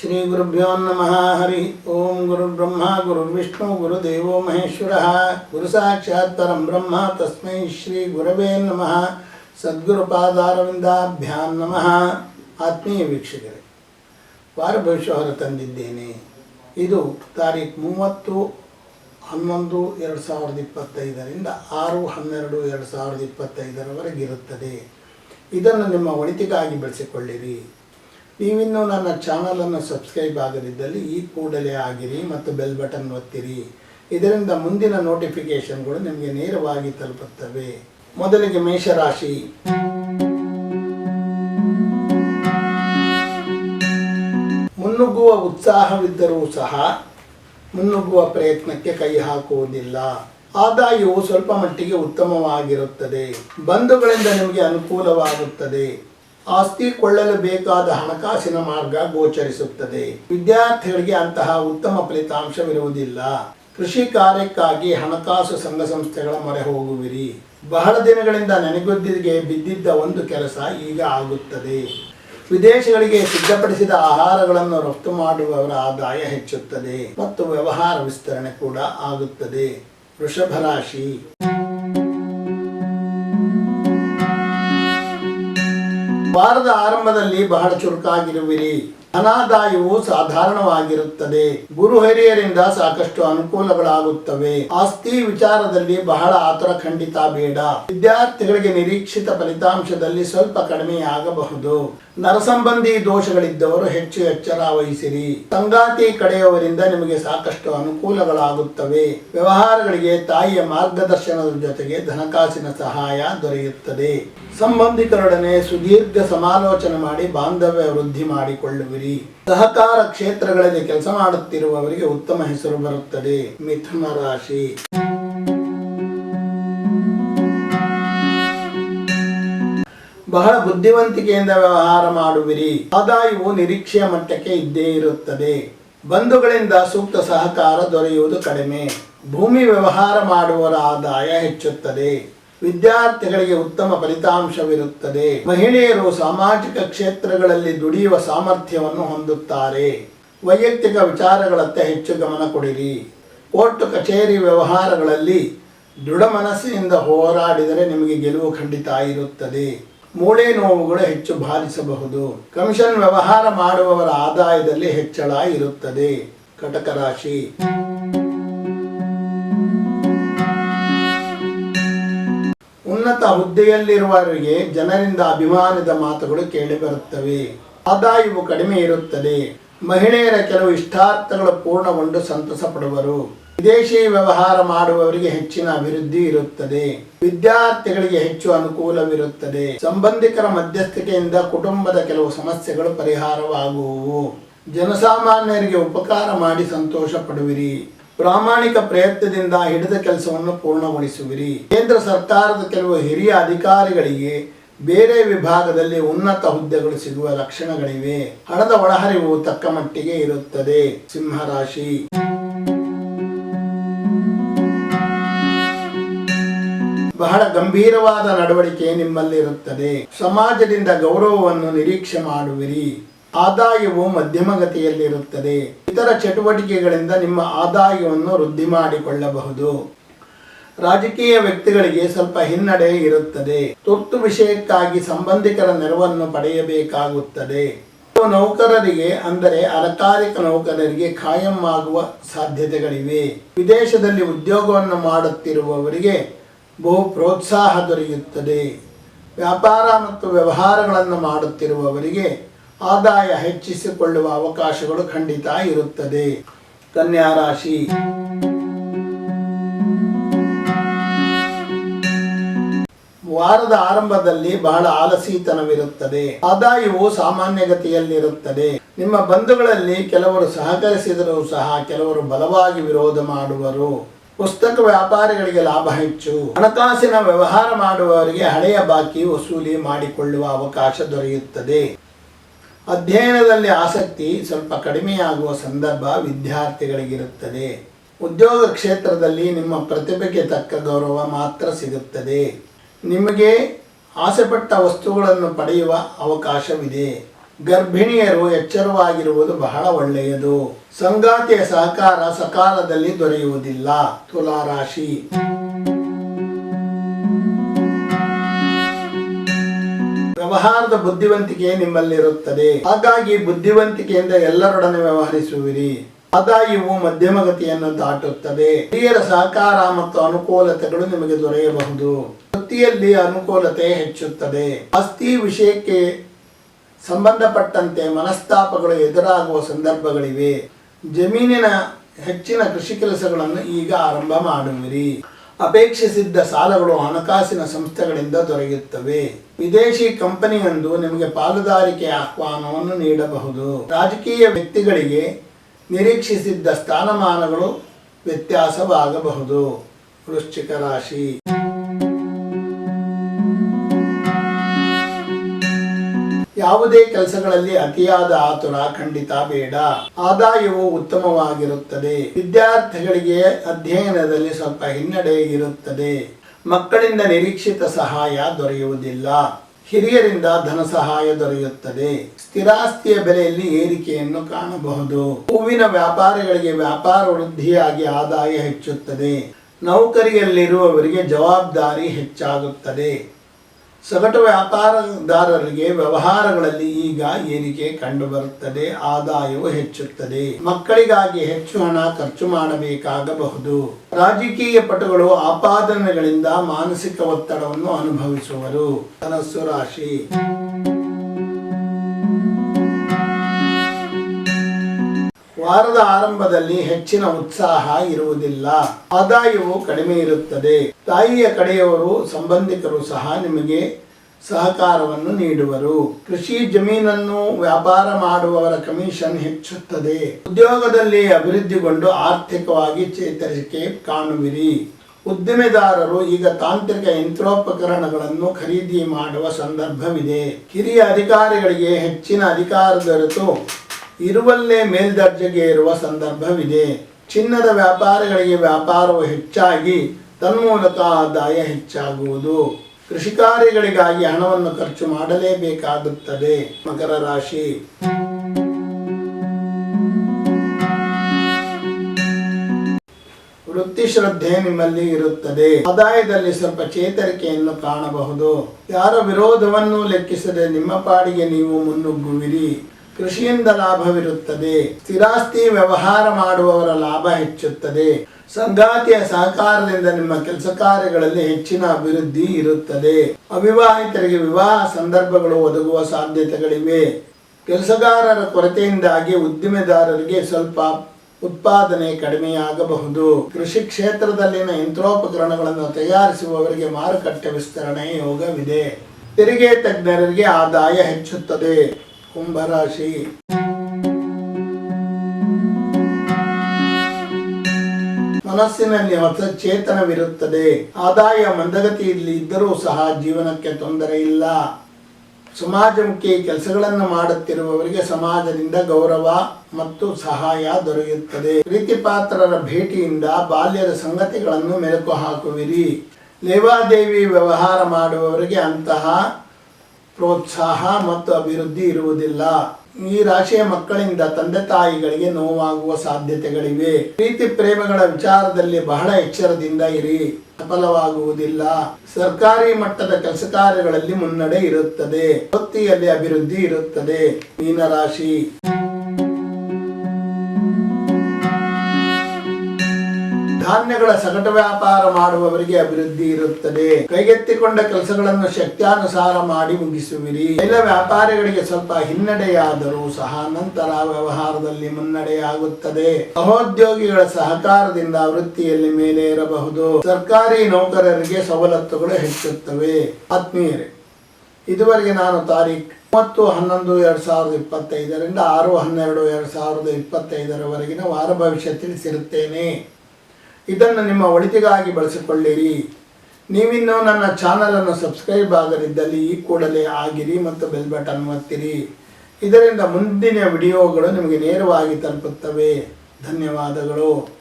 ಶ್ರೀ ಗುರುಭ್ಯೋ ನಮಃ ಹರಿ ಓಂ ಗುರುಬ್ರಹ್ಮ ಗುರುರ್ವಿಷ್ಣು ಗುರುದೇವೋ ಮಹೇಶ್ವರ ಗುರು ಸಾಕ್ಷಾತ್ ಪರಂ ಬ್ರಹ್ಮ ತಸ್ಮೈ ಶ್ರೀ ಸದ್ಗುರುಪಾದಾರವಿಂದಾಭ್ಯಾಂ ನಮಃ ಆತ್ಮೀಯ ವೀಕ್ಷಕರೇ ವಾರ ಭವಿಷ್ಯ ಹೊರ ತಂದಿದ್ದೇನೆ. ಇದು ತಾರೀಖು ಮೂವತ್ತು ಹನ್ನೊಂದು ಎರಡು ಸಾವಿರದ ಇಪ್ಪತ್ತೈದರಿಂದ ಆರು ಹನ್ನೆರಡು ಎರಡು ಸಾವಿರದ ಇಪ್ಪತ್ತೈದರವರೆಗಿರುತ್ತದೆ ಇದನ್ನು ನಿಮ್ಮ ಒಳಿತಿಗಾಗಿ ಬೆಳೆಸಿಕೊಳ್ಳಿರಿ. ನೀವಿನ್ನೂ ನನ್ನ ಚಾನಲನ್ನು ಸಬ್ಸ್ಕ್ರೈಬ್ ಆಗದಿದ್ದಲ್ಲಿ ಈ ಕೂಡಲೇ ಆಗಿರಿ ಮತ್ತು ಬೆಲ್ ಬಟನ್ ಒತ್ತಿರಿ. ಇದರಿಂದ ಮುಂದಿನ ನೋಟಿಫಿಕೇಶನ್ಗಳು ನಿಮಗೆ ನೇರವಾಗಿ ತಲುಪುತ್ತವೆ. ಮೊದಲಿಗೆ ಮೇಷರಾಶಿ. ಮುನ್ನುಗ್ಗುವ ಉತ್ಸಾಹವಿದ್ದರೂ ಸಹ ಮುನ್ನುಗ್ಗುವ ಪ್ರಯತ್ನಕ್ಕೆ ಕೈ ಹಾಕುವುದಿಲ್ಲ. ಆದಾಯವು ಸ್ವಲ್ಪ ಮಟ್ಟಿಗೆ ಉತ್ತಮವಾಗಿರುತ್ತದೆ. ಬಂಧುಗಳಿಂದ ನಿಮಗೆ ಅನುಕೂಲವಾಗುತ್ತದೆ. ಆಸ್ತಿ ಕೊಳ್ಳಲು ಬೇಕಾದ ಹಣಕಾಸಿನ ಮಾರ್ಗ ಗೋಚರಿಸುತ್ತದೆ. ವಿದ್ಯಾರ್ಥಿಗಳಿಗೆ ಅಂತಹ ಉತ್ತಮ ಫಲಿತಾಂಶವಿರುವುದಿಲ್ಲ. ಕೃಷಿ ಕಾರ್ಯಕ್ಕಾಗಿ ಹಣಕಾಸು ಸಂಘ ಸಂಸ್ಥೆಗಳ ಮೊರೆ ಹೋಗುವಿರಿ. ಬಹಳ ದಿನಗಳಿಂದ ನೆನೆಗುದ್ದಿಗೆ ಬಿದ್ದಿದ್ದ ಒಂದು ಕೆಲಸ ಈಗ ಆಗುತ್ತದೆ. ವಿದೇಶಗಳಿಗೆ ಸಿದ್ಧಪಡಿಸಿದ ಆಹಾರಗಳನ್ನು ರಫ್ತು ಮಾಡುವವರ ಆದಾಯ ಹೆಚ್ಚುತ್ತದೆ. ಮತ್ತು ವ್ಯವಹಾರ ವಿಸ್ತರಣೆ ಕೂಡ ಆಗುತ್ತದೆ. ವೃಷಭ ರಾಶಿ. ವಾರದ ಆರಂಭದಲ್ಲಿ ಬಹಳ ಚುರುಕಾಗಿರುವಿರಿ. ಅನಾದಾಯವು ಸಾಧಾರಣವಾಗಿರುತ್ತದೆ. ಗುರು ಹಿರಿಯರಿಂದ ಸಾಕಷ್ಟು ಅನುಕೂಲಗಳಾಗುತ್ತವೆ. ಆಸ್ತಿ ವಿಚಾರದಲ್ಲಿ ಬಹಳ ಆತರ ಖಂಡಿತ ಬೇಡ. ವಿದ್ಯಾರ್ಥಿಗಳಿಗೆ ನಿರೀಕ್ಷಿತ ಫಲಿತಾಂಶದಲ್ಲಿ ಸ್ವಲ್ಪ ಕಡಿಮೆಯಾಗಬಹುದು. ನರಸಂಬಂಧಿ ದೋಷಗಳಿದ್ದವರು ಹೆಚ್ಚು ಎಚ್ಚರ ವಹಿಸಿರಿ ಸಂಗಾತಿ ಕಡೆಯವರಿಂದ ನಿಮಗೆ ಸಾಕಷ್ಟು ಅನುಕೂಲಗಳಾಗುತ್ತವೆ. ವ್ಯವಹಾರಗಳಿಗೆ ತಾಯಿಯ ಮಾರ್ಗದರ್ಶನದ ಜೊತೆಗೆ ಧನಕಾಸಿನ ಸಹಾಯ ದೊರೆಯುತ್ತದೆ. ಸಂಬಂಧಿಕರೊಡನೆ ಸುದೀರ್ಘ ಸಮಾಲೋಚನೆ ಮಾಡಿ ಬಾಂಧವ್ಯ ವೃದ್ಧಿ ಮಾಡಿಕೊಳ್ಳುವಿರಿ. ಸಹಕಾರ ಕ್ಷೇತ್ರಗಳಲ್ಲಿ ಕೆಲಸ ಮಾಡುತ್ತಿರುವವರಿಗೆ ಉತ್ತಮ ಹೆಸರು ಬರುತ್ತದೆ. ಮಿಥುನ ರಾಶಿ. ಬಹಳ ಬುದ್ಧಿವಂತಿಕೆಯಿಂದ ವ್ಯವಹಾರ ಮಾಡುವಿರಿ. ಆದಾಯವು ನಿರೀಕ್ಷೆಯ ಮಟ್ಟಕ್ಕೆ ಇದ್ದೇ ಇರುತ್ತದೆ. ಬಂಧುಗಳಿಂದ ಸೂಕ್ತ ಸಹಕಾರ ದೊರೆಯುವುದು ಕಡಿಮೆ. ಭೂಮಿ ವ್ಯವಹಾರ ಮಾಡುವರ ಆದಾಯ ಹೆಚ್ಚುತ್ತದೆ. ವಿದ್ಯಾರ್ಥಿಗಳಿಗೆ ಉತ್ತಮ ಫಲಿತಾಂಶವಿರುತ್ತದೆ. ಮಹಿಳೆಯರು ಸಾಮಾಜಿಕ ಕ್ಷೇತ್ರಗಳಲ್ಲಿ ದುಡಿಯುವ ಸಾಮರ್ಥ್ಯವನ್ನು ಹೊಂದುತ್ತಾರೆ. ವೈಯಕ್ತಿಕ ವಿಚಾರಗಳತ್ತ ಹೆಚ್ಚು ಗಮನ ಕೊಡಿರಿ. ಕೋರ್ಟ್, ಕಚೇರಿ ವ್ಯವಹಾರಗಳಲ್ಲಿ ದೃಢ ಮನಸ್ಸಿನಿಂದ ಹೋರಾಡಿದರೆ ನಿಮಗೆ ಗೆಲುವು ಖಂಡಿತ ಇರುತ್ತದೆ. ಮೂಳೆ ನೋವುಗಳು ಹೆಚ್ಚು ಬಾಧಿಸಬಹುದು. ಕಮಿಷನ್ ವ್ಯವಹಾರ ಮಾಡುವವರ ಆದಾಯದಲ್ಲಿ ಹೆಚ್ಚಳ ಇರುತ್ತದೆ. ಕಟಕ ರಾಶಿ. ಉನ್ನತ ಹುದ್ದೆಯಲ್ಲಿರುವವರಿಗೆ ಜನರಿಂದ ಅಭಿಮಾನದ ಮಾತುಗಳು ಕೇಳಿಬರುತ್ತವೆ ಆದಾಯವು ಕಡಿಮೆ ಇರುತ್ತದೆ. ಮಹಿಳೆಯರ ಕೆಲವು ಇಷ್ಟಾರ್ಥಗಳು ಪೂರ್ಣಗೊಂಡು ಸಂತಸ ಪಡುವರು. ವಿದೇಶಿ ವ್ಯವಹಾರ ಮಾಡುವವರಿಗೆ ಹೆಚ್ಚಿನ ಅಭಿವೃದ್ಧಿ ಇರುತ್ತದೆ. ವಿದ್ಯಾರ್ಥಿಗಳಿಗೆ ಹೆಚ್ಚು ಅನುಕೂಲವಿರುತ್ತದೆ. ಸಂಬಂಧಿಕರ ಮಧ್ಯಸ್ಥಿಕೆಯಿಂದ ಕುಟುಂಬದ ಕೆಲವು ಸಮಸ್ಯೆಗಳು ಪರಿಹಾರವಾಗುವು. ಜನಸಾಮಾನ್ಯರಿಗೆ ಉಪಕಾರ ಮಾಡಿ ಸಂತೋಷ ಪಡುವಿರಿ ಪ್ರಾಮಾಣಿಕ ಪ್ರಯತ್ನದಿಂದ ಹಿಡಿದ ಕೆಲಸವನ್ನು ಪೂರ್ಣಗೊಳಿಸುವಿರಿ. ಕೇಂದ್ರ ಸರ್ಕಾರದ ಕೆಲವು ಹಿರಿಯ ಅಧಿಕಾರಿಗಳಿಗೆ ಬೇರೆ ವಿಭಾಗದಲ್ಲಿ ಉನ್ನತ ಹುದ್ದೆಗಳು ಸಿಗುವ ಲಕ್ಷಣಗಳಿವೆ. ಹಣದ ಒಳಹರಿವು ತಕ್ಕ ಮಟ್ಟಿಗೆ ಇರುತ್ತದೆ. ಸಿಂಹರಾಶಿ. ಬಹಳ ಗಂಭೀರವಾದ ನಡವಳಿಕೆ ನಿಮ್ಮಲ್ಲಿರುತ್ತದೆ. ಸಮಾಜದಿಂದ ಗೌರವವನ್ನು ನಿರೀಕ್ಷೆ ಮಾಡುವಿರಿ. ಆದಾಯವು ಮಧ್ಯಮಗತಿಯಲ್ಲಿರುತ್ತದೆ. ಇತರ ಚಟುವಟಿಕೆಗಳಿಂದ ನಿಮ್ಮ ಆದಾಯವನ್ನು ವೃದ್ಧಿ ಮಾಡಿಕೊಳ್ಳಬಹುದು. ರಾಜಕೀಯ ವ್ಯಕ್ತಿಗಳಿಗೆ ಸ್ವಲ್ಪ ಹಿನ್ನಡೆ ಇರುತ್ತದೆ. ತುರ್ತು ವಿಷಯಕ್ಕಾಗಿ ಸಂಬಂಧಿಕರ ನೆರವನ್ನು ಪಡೆಯಬೇಕಾಗುತ್ತದೆ. ನೌಕರರಿಗೆ, ಅಂದರೆ ಅಲಕಾಲಿಕ ನೌಕರರಿಗೆ ಖಾಯಂ ಆಗುವ ಸಾಧ್ಯತೆಗಳಿವೆ. ವಿದೇಶದಲ್ಲಿ ಉದ್ಯೋಗವನ್ನು ಮಾಡುತ್ತಿರುವವರಿಗೆ ಬಹು ಪ್ರೋತ್ಸಾಹ ದೊರೆಯುತ್ತದೆ. ವ್ಯಾಪಾರ ಮತ್ತು ವ್ಯವಹಾರಗಳನ್ನು ಮಾಡುತ್ತಿರುವವರಿಗೆ ಆದಾಯ ಹೆಚ್ಚಿಸಿಕೊಳ್ಳುವ ಅವಕಾಶಗಳು ಖಂಡಿತ ಇರುತ್ತದೆ. ಕನ್ಯಾ ರಾಶಿ. ವಾರದ ಆರಂಭದಲ್ಲಿ ಬಹಳ ಆಲಸೀತನವಿರುತ್ತದೆ. ಆದಾಯವು ಸಾಮಾನ್ಯ ಗತಿಯಲ್ಲಿರುತ್ತದೆ ನಿಮ್ಮ ಬಂಧುಗಳಲ್ಲಿ ಕೆಲವರು ಸಹಕರಿಸಿದರೂ ಸಹ ಕೆಲವರು ಬಲವಾಗಿ ವಿರೋಧ ಮಾಡುವರು. ಪುಸ್ತಕ ವ್ಯಾಪಾರಿಗಳಿಗೆ ಲಾಭ ಹೆಚ್ಚು. ಹಣಕಾಸಿನ ವ್ಯವಹಾರ ಮಾಡುವವರಿಗೆ ಹಳೆಯ ಬಾಕಿ ವಸೂಲಿ ಮಾಡಿಕೊಳ್ಳುವ ಅವಕಾಶ ದೊರೆಯುತ್ತದೆ. ಅಧ್ಯಯನದಲ್ಲಿ ಆಸಕ್ತಿ ಸ್ವಲ್ಪ ಕಡಿಮೆಯಾಗುವ ಸಂದರ್ಭ ವಿದ್ಯಾರ್ಥಿಗಳಿಗಿರುತ್ತದೆ. ಉದ್ಯೋಗ ಕ್ಷೇತ್ರದಲ್ಲಿ ನಿಮ್ಮ ಪ್ರತಿಭೆಗೆ ತಕ್ಕ ಗೌರವ ಮಾತ್ರ ಸಿಗುತ್ತದೆ. ನಿಮಗೆ ಆಸೆಪಟ್ಟ ವಸ್ತುಗಳನ್ನು ಪಡೆಯುವ ಅವಕಾಶವಿದೆ. ಗರ್ಭಿಣಿಯರು ಎಚ್ಚರವಾಗಿರುವುದು ಬಹಳ ಒಳ್ಳೆಯದು. ಸಂಗಾತಿಯ ಸಹಕಾರ ಸಕಾಲದಲ್ಲಿ ದೊರೆಯುವುದಿಲ್ಲ. ತುಲಾರಾಶಿ. ವ್ಯವಹಾರದ ಬುದ್ಧಿವಂತಿಕೆ ನಿಮ್ಮಲ್ಲಿರುತ್ತದೆ. ಹಾಗಾಗಿ ಬುದ್ಧಿವಂತಿಕೆಯಿಂದ ಎಲ್ಲರೊಡನೆ ವ್ಯವಹರಿಸುವಿರಿ. ಆದಾಯವು ಮಧ್ಯಮಗತಿಯನ್ನು ದಾಟುತ್ತದೆ. ಹಿರಿಯರ ಸಹಕಾರ ಮತ್ತು ಅನುಕೂಲತೆಗಳು ನಿಮಗೆ ದೊರೆಯಬಹುದು. ವೃತ್ತಿಯಲ್ಲಿ ಅನುಕೂಲತೆ ಹೆಚ್ಚುತ್ತದೆ. ಆಸ್ತಿ ವಿಷಯಕ್ಕೆ ಸಂಬಂಧಪಟ್ಟಂತೆ ಮನಸ್ತಾಪಗಳು ಎದುರಾಗುವ ಸಂದರ್ಭಗಳಿವೆ. ಜಮೀನಿನ ಹೆಚ್ಚಿನ ಕೃಷಿ ಕೆಲಸಗಳನ್ನು ಈಗ ಆರಂಭ ಮಾಡುವಿರಿ. ಅಪೇಕ್ಷಿಸಿದ್ದ ಸಾಲಗಳು ಹಣಕಾಸಿನ ಸಂಸ್ಥೆಗಳಿಂದ ದೊರೆಯುತ್ತವೆ. ವಿದೇಶಿ ಕಂಪನಿಯೊಂದು ನಿಮಗೆ ಪಾಲುದಾರಿಕೆ ಆಹ್ವಾನವನ್ನು ನೀಡಬಹುದು. ರಾಜಕೀಯ ವ್ಯಕ್ತಿಗಳಿಗೆ ನಿರೀಕ್ಷಿಸಿದ್ದ ಸ್ಥಾನಮಾನಗಳು ವ್ಯತ್ಯಾಸವಾಗಬಹುದು. ವೃಶ್ಚಿಕ ರಾಶಿ. ಯಾವುದೇ ಕೆಲಸಗಳಲ್ಲಿ ಅತಿಯಾದ ಆತುರ ಖಂಡಿತ ಬೇಡ. ಆದಾಯವು ಉತ್ತಮವಾಗಿರುತ್ತದೆ. ವಿದ್ಯಾರ್ಥಿಗಳಿಗೆ ಅಧ್ಯಯನದಲ್ಲಿ ಸ್ವಲ್ಪ ಹಿನ್ನಡೆ ಇರುತ್ತದೆ. ಮಕ್ಕಳಿಂದ ನಿರೀಕ್ಷಿತ ಸಹಾಯ ದೊರೆಯುವುದಿಲ್ಲ. ಹಿರಿಯರಿಂದ ಧನ ಸಹಾಯ ದೊರೆಯುತ್ತದೆ. ಸ್ಥಿರಾಸ್ತಿಯ ಬೆಲೆಯಲ್ಲಿ ಏರಿಕೆಯನ್ನು ಕಾಣಬಹುದು. ಹೂವಿನ ವ್ಯಾಪಾರಿಗಳಿಗೆ ವ್ಯಾಪಾರ ವೃದ್ಧಿಯಾಗಿ ಆದಾಯ ಹೆಚ್ಚುತ್ತದೆ. ನೌಕರಿಯಲ್ಲಿರುವವರಿಗೆ ಜವಾಬ್ದಾರಿ ಹೆಚ್ಚಾಗುತ್ತದೆ. ಸಗಟು ವ್ಯಾಪಾರದಾರರಿಗೆ ವ್ಯವಹಾರಗಳಲ್ಲಿ ಈಗ ಏರಿಕೆ ಕಂಡುಬರುತ್ತದೆ, ಆದಾಯವು ಹೆಚ್ಚುತ್ತದೆ. ಮಕ್ಕಳಿಗಾಗಿ ಹೆಚ್ಚು ಹಣ ಖರ್ಚು ಮಾಡಬೇಕಾಗಬಹುದು. ರಾಜಕೀಯ ಪಟುಗಳು ಆಪಾದನೆಗಳಿಂದ ಮಾನಸಿಕ ಒತ್ತಡವನ್ನು ಅನುಭವಿಸುವರು. ಧನಸ್ಸು ರಾಶಿ. ವಾರದ ಆರಂಭದಲ್ಲಿ ಹೆಚ್ಚಿನ ಉತ್ಸಾಹ ಇರುವುದಿಲ್ಲ. ಆದಾಯವು ಕಡಿಮೆ ಇರುತ್ತದೆ. ತಾಯಿಯ ಕಡೆಯವರು ಸಂಬಂಧಿಕರು ಸಹ ನಿಮಗೆ ಸಹಕಾರವನ್ನು ನೀಡುವರು. ಕೃಷಿ ಜಮೀನನ್ನು ವ್ಯಾಪಾರ ಮಾಡುವವರ ಕಮಿಷನ್ ಹೆಚ್ಚುತ್ತದೆ. ಉದ್ಯೋಗದಲ್ಲಿ ಅಭಿವೃದ್ಧಿಗೊಂಡು ಆರ್ಥಿಕವಾಗಿ ಚೇತರಿಕೆ ಕಾಣುವಿರಿ. ಉದ್ದಿಮೆದಾರರು ಈಗ ತಾಂತ್ರಿಕ ಯಂತ್ರೋಪಕರಣಗಳನ್ನು ಖರೀದಿ ಮಾಡುವ ಸಂದರ್ಭವಿದೆ. ಕಿರಿಯ ಅಧಿಕಾರಿಗಳಿಗೆ ಹೆಚ್ಚಿನ ಅಧಿಕಾರ ದೊರೆತು ಇರುವಲ್ಲೇ ಮೇಲ್ದರ್ಜೆಗೆ ಇರುವ ಸಂದರ್ಭವಿದೆ. ಚಿನ್ನದ ವ್ಯಾಪಾರಿಗಳಿಗೆ ವ್ಯಾಪಾರವು ಹೆಚ್ಚಾಗಿ ತನ್ಮೂಲಕ ಆದಾಯ ಹೆಚ್ಚಾಗುವುದು. ಕೃಷಿಕಾರ್ಯಗಳಿಗಾಗಿ ಹಣವನ್ನು ಖರ್ಚು ಮಾಡಲೇಬೇಕಾಗುತ್ತದೆ. ಮಕರ ರಾಶಿ. ವೃತ್ತಿ ಶ್ರದ್ಧೆ ನಿಮ್ಮಲ್ಲಿ ಇರುತ್ತದೆ. ಆದಾಯದಲ್ಲಿ ಸ್ವಲ್ಪ ಚೇತರಿಕೆಯನ್ನು ಕಾಣಬಹುದು. ಯಾರ ವಿರೋಧವನ್ನು ಲೆಕ್ಕಿಸದೆ ನಿಮ್ಮ ಪಾಡಿಗೆ ನೀವು ಮುನ್ನುಗ್ಗುವಿರಿ. ಕೃಷಿಯಿಂದ ಲಾಭವಿರುತ್ತದೆ. ಸ್ಥಿರಾಸ್ತಿ ವ್ಯವಹಾರ ಮಾಡುವವರ ಲಾಭ ಹೆಚ್ಚುತ್ತದೆ. ಸಂಗಾತಿಯ ಸಹಕಾರದಿಂದ ನಿಮ್ಮ ಕೆಲಸ ಕಾರ್ಯಗಳಲ್ಲಿ ಹೆಚ್ಚಿನ ಅಭಿವೃದ್ಧಿ ಇರುತ್ತದೆ. ಅವಿವಾಹಿತರಿಗೆ ವಿವಾಹ ಸಂದರ್ಭಗಳು ಒದಗುವ ಸಾಧ್ಯತೆಗಳಿವೆ. ಕೆಲಸಗಾರರ ಕೊರತೆಯಿಂದಾಗಿ ಉದ್ದಿಮೆದಾರರಿಗೆ ಸ್ವಲ್ಪ ಉತ್ಪಾದನೆ ಕಡಿಮೆಯಾಗಬಹುದು. ಕೃಷಿ ಕ್ಷೇತ್ರದಲ್ಲಿನ ಯಂತ್ರೋಪಕರಣಗಳನ್ನು ತಯಾರಿಸುವವರಿಗೆ ಮಾರುಕಟ್ಟೆ ವಿಸ್ತರಣೆ ಯೋಗವಿದೆ. ತೆರಿಗೆ ತಜ್ಞರಿಗೆ ಆದಾಯ ಹೆಚ್ಚುತ್ತದೆ. ಕುಂಭರಾಶಿ. ಮನಸ್ಸಿನಲ್ಲಿ ಹೊಸ ಚೇತನವಿರುತ್ತದೆ. ಆದಾಯ ಮಂದಗತಿಯಲ್ಲಿ ಇದ್ದರೂ ಸಹ ಜೀವನಕ್ಕೆ ತೊಂದರೆ ಇಲ್ಲ. ಸಮಾಜಮುಖಿ ಕೆಲಸಗಳನ್ನು ಮಾಡುತ್ತಿರುವವರಿಗೆ ಸಮಾಜದಿಂದ ಗೌರವ ಮತ್ತು ಸಹಾಯ ದೊರೆಯುತ್ತದೆ. ಪ್ರೀತಿಪಾತ್ರರ ಭೇಟಿಯಿಂದ ಬಾಲ್ಯದ ಸಂಗತಿಗಳನ್ನು ಮೆಲುಕು ಹಾಕುವಿರಿ. ಲೇವಾದೇವಿ ವ್ಯವಹಾರ ಮಾಡುವವರಿಗೆ ಅಂತಹ ಪ್ರೋತ್ಸಾಹ ಮತ್ತು ಅಭಿವೃದ್ಧಿ ಇರುವುದಿಲ್ಲ. ಈ ರಾಶಿಯ ಮಕ್ಕಳಿಂದ ತಂದೆ ತಾಯಿಗಳಿಗೆ ನೋವಾಗುವ ಸಾಧ್ಯತೆಗಳಿವೆ. ಪ್ರೀತಿ ಪ್ರೇಮಗಳ ವಿಚಾರದಲ್ಲಿ ಬಹಳ ಎಚ್ಚರದಿಂದ ಇರಿ. ಸಫಲವಾಗುವುದಿಲ್ಲ. ಸರ್ಕಾರಿ ಮಟ್ಟದ ಕೆಲಸ ಕಾರ್ಯಗಳಲ್ಲಿ ಮುನ್ನಡೆ ಇರುತ್ತದೆ. ವೃತ್ತಿಯಲ್ಲಿ ಅಭಿವೃದ್ಧಿ ಇರುತ್ತದೆ. ಮೀನರಾಶಿ. ಧಾನ್ಯಗಳ ಸಗಟು ವ್ಯಾಪಾರ ಮಾಡುವವರಿಗೆ ಅಭಿವೃದ್ಧಿ ಇರುತ್ತದೆ. ಕೈಗೆತ್ತಿಕೊಂಡ ಕೆಲಸಗಳನ್ನು ಶಕ್ತ್ಯಾನುಸಾರ ಮಾಡಿ ಮುಗಿಸುವಿರಿ. ಎಲ್ಲ ವ್ಯಾಪಾರಿಗಳಿಗೆ ಸ್ವಲ್ಪ ಹಿನ್ನಡೆಯಾದರೂ ಸಹ ನಂತರ ವ್ಯವಹಾರದಲ್ಲಿ ಮುನ್ನಡೆಯಾಗುತ್ತದೆ. ಸಹೋದ್ಯೋಗಿಗಳ ಸಹಕಾರದಿಂದ ವೃತ್ತಿಯಲ್ಲಿ ಮೇಲೆ ಇರಬಹುದು ಸರ್ಕಾರಿ ನೌಕರರಿಗೆ ಸವಲತ್ತುಗಳು ಹೆಚ್ಚುತ್ತವೆ. ಆತ್ಮೀಯರೇ, ಇದುವರೆಗೆ ನಾನು ತಾರೀಖ್ ಮೂವತ್ತು, ಹನ್ನೊಂದು, ಎರಡು ಸಾವಿರದ ಇಪ್ಪತ್ತೈದರಿಂದ ಆರು, ಹನ್ನೆರಡು, ಎರಡು ಸಾವಿರದ ಇಪ್ಪತ್ತೈದರವರೆಗಿನ ವಾರ ಭವಿಷ್ಯ ತಿಳಿಸಿರುತ್ತೇನೆ. ಇದನ್ನು ನಿಮ್ಮ ಒಳಿತಿಗಾಗಿ ಬಳಸಿಕೊಳ್ಳಿರಿ. ನೀವಿನ್ನೂ ನನ್ನ ಚಾನಲನ್ನು ಸಬ್ಸ್ಕ್ರೈಬ್ ಆಗದಿದ್ದಲ್ಲಿ ಈ ಕೂಡಲೇ ಆಗಿರಿ ಮತ್ತು ಬೆಲ್ ಬಟನ್ ಒತ್ತಿರಿ. ಇದರಿಂದ ಮುಂದಿನ ವಿಡಿಯೋಗಳು ನಿಮಗೆ ನೇರವಾಗಿ ತಲುಪುತ್ತವೆ. ಧನ್ಯವಾದಗಳು.